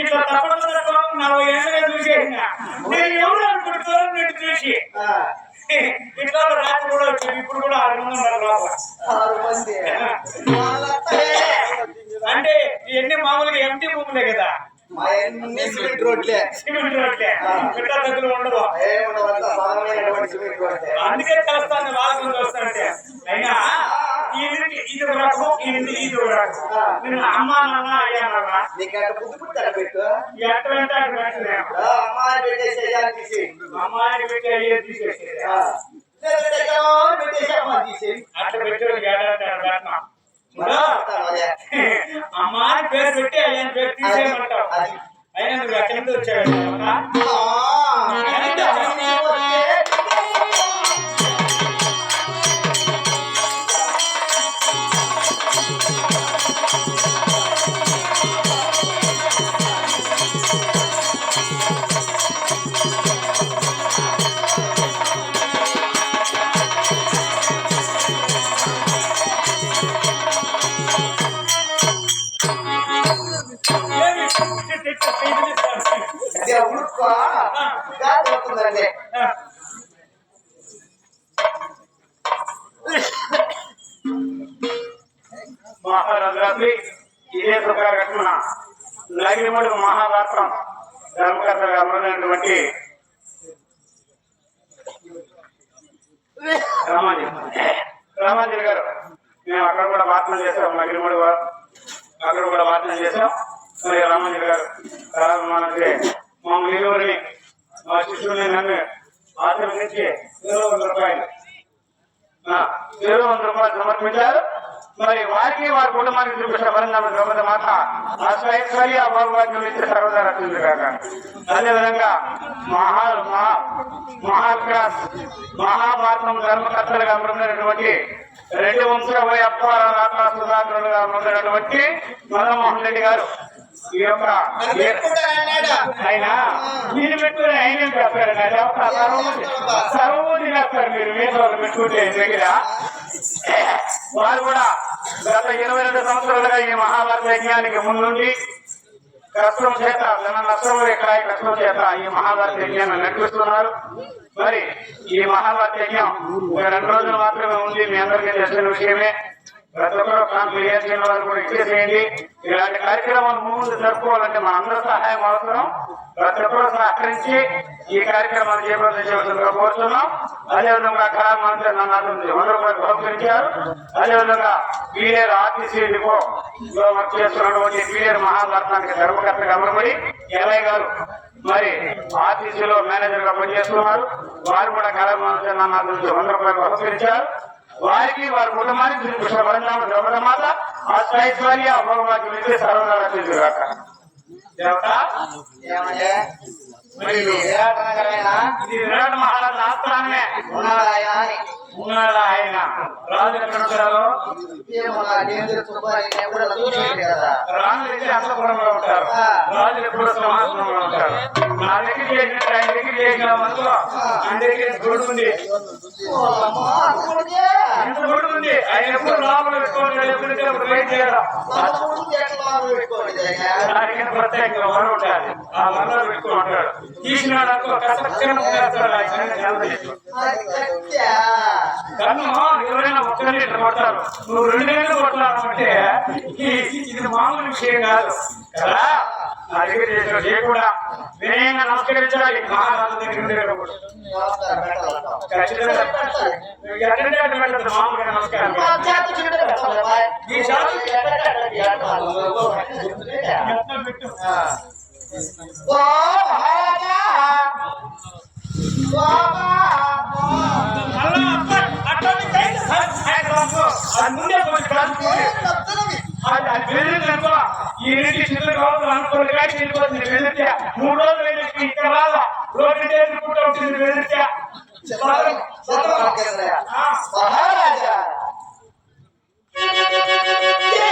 ఇట్లా తప్పకుండా నలభై ఏళ్ళుగా చూసేసిన నేను ఎవరు అనుకుంటున్నాను నేను చూసి. ఇట్లా రాత్రి కూడా వచ్చాను ఇప్పుడు కూడా ఆరు మంది ఉన్నారు లోపల. అంటే ఇవన్నీ మామూలుగా ఎంటీ భూములే కదా. సిమెంట్ రోడ్లే. సిమెంట్ రోడ్లే. ఇట్లా దగ్గర రోడ్లే. అందుకే తెలుస్తాను వాళ్ళ వస్తానంటే అయినా ఈ ఇంటికి ఇది ఒక రకం ఈ ఇంటికి ఇది ఒక రకం. నేను అమ్మ నాన్న నీకు అక్కడ బుద్ధి పెట్టు అమ్మాయి పెట్టేసి తీసి పెట్టి అయ్యే అట్లా ఏడాది పేరు పెట్టి అయ్యని పేరు తీసేయమంటావు. అయినా నువ్వు ఎక్కడి నుంచి వచ్చావు ఉడుకో గాలి వస్తుందండి మహారాజు ఇదే ప్రకారం నగిరిమడు మహాభారతం ధర్మకర్తగా అమరైనటువంటి రామాజీ రామాజీ గారు మేము అక్కడ కూడా ప్రార్థన చేసాం నగిరిమడు వారు అక్కడ కూడా ప్రార్థన చేసాం మరి రామాజీ గారు మనకి మమ్మల్ని ఇరువురిని మా శిష్యుని నన్ను ఆశీర్వదించి ఇరవై వందల రూపాయలు. ఆ, ఇరవై వందల రూపాయలు సమర్పించారు. మరి వారికి వారి కుటుంబానికి చూపించిన పరిణామ ద్రౌపది మాత అశ్వైశ్వర్య అభావాన్ని ఇచ్చి సర్వదా రక్షించు కాక. అదేవిధంగా మహా మహా మహాక్రాస్ మహాభారతం ధర్మకర్తలుగా అమరున్నటువంటి రెండు వంశల అప్పార రాత సుధాకరులుగా మదన్మోహన్ రెడ్డి గారు. ఈ యొక్క ఆయన మీరు పెట్టుకుని ఆయన ఏం చెప్పారు సర్వమూర్తి చేస్తారు మీరు మీ వాళ్ళు పెట్టుకుంటే దగ్గర. వారు కూడా గత ఇరవై రెండు సంవత్సరాలుగా ఈ మహాభారత యజ్ఞానికి ముందుండి కష్టం చేత తన నష్టం ఎక్కడ కష్టం చేత ఈ మహాభారత యజ్ఞాన్ని నడిపిస్తున్నారు మరి ఈ మహాభారత యజ్ఞం ఒక రెండు రోజులు మాత్రమే ఉంది మీ అందరికీ తెలిసిన విషయమే. ప్రతి ఒక్కరు ప్రాంతం వారు కూడా ఇచ్చేసేయండి. ఇలాంటి కార్యక్రమాలు ముందు జరుపుకోవాలంటే మన అందరి సహాయం అవసరం. ప్రతి ఒక్కరు సహకరించి ఈ కార్యక్రమాలు చేపట్టి చేయవలసిందిగా కోరుతున్నాం. అదేవిధంగా కళామంత్రి నన్ను అతను వంద రూపాయలు బహుకరించారు అదేవిధంగా పీలేరు ఆర్టీసీ డిపో లో వర్క్ చేస్తున్నటువంటి పీలేరు మహాభారతానికి ధర్మకర్తగా అమరబడి ఎల్ఐ గారు మరి ఆర్టీసీలో మేనేజర్గా పనిచేస్తున్నారు. వారు కూడా కళా మంత్రి నన్ను అతను వంద రూపాయలు బహుకరించారు వారికి వారి కుటుంబానికి శ్రీ కృష్ణ పరంధామ ద్రౌపద మాత అష్టైశ్వర్య ఏమయ్యా మరి విరాట నగరైనా ఇది విరాట్ మహారాజు ఆస్థానమే. ఉన్నాడా ఆయన రాజు ఎక్కడ ఉంటారో? ఏమో నా డేంజర్ సుబ్బాయి నేను కూడా చూసేది కదా. రాజులు అయితే అంతపురంలో ఉంటారు. రాజులు ఎప్పుడు ఉంటారు? నా దగ్గర చేసినట్టు ఆయన దగ్గర ఆయన గుడి ఉంది ఓ అమ్మా, అనుకోడికే. ఎంత గుడి ఉంది ఆయన ఎప్పుడు లోపల పెట్టుకోవాలి ఎప్పుడు అప్పుడు బయట చేయడం ప్రత్యేకంగా ఉండాలి. ఆ వరం పెట్టుకుని ఉంటాడు. తీసినాడు అనుకో చేస్తాడు. ఆయన కన్ను ఎవరైనా ఒక్క లీటర్ కొడతారు. నువ్వు రెండు వేలు కొట్టాలంటే ఇది మామూలు విషయం కాదు. కదా? నా దగ్గర చేసిన చేయకుండా వినయంగా నమస్కరించాలి నమస్కారం. ఈ చాలు. ఎక్కడెక్కడ ఎక్కడ ఎట్లా పెట్టు ఆ. ఓ మహారాజా ఓ బాబా. మళ్ళా అట్లా అట్లా చేయి. ఆయన రాసుకో. అది ముందే కొంచెం రాసుకోండి. ఏం నచ్చనివి? అది అది బెదిరింది అనుకో ఈ ఇంటి చిన్న వెళ్ళిపోతుంది. బెదిరితే మూడు రోజులు వెళ్ళి రాదా రోడ్డు ఎదుర్కొంటూ ఉంటుంది కదయ్యా. మహారాజా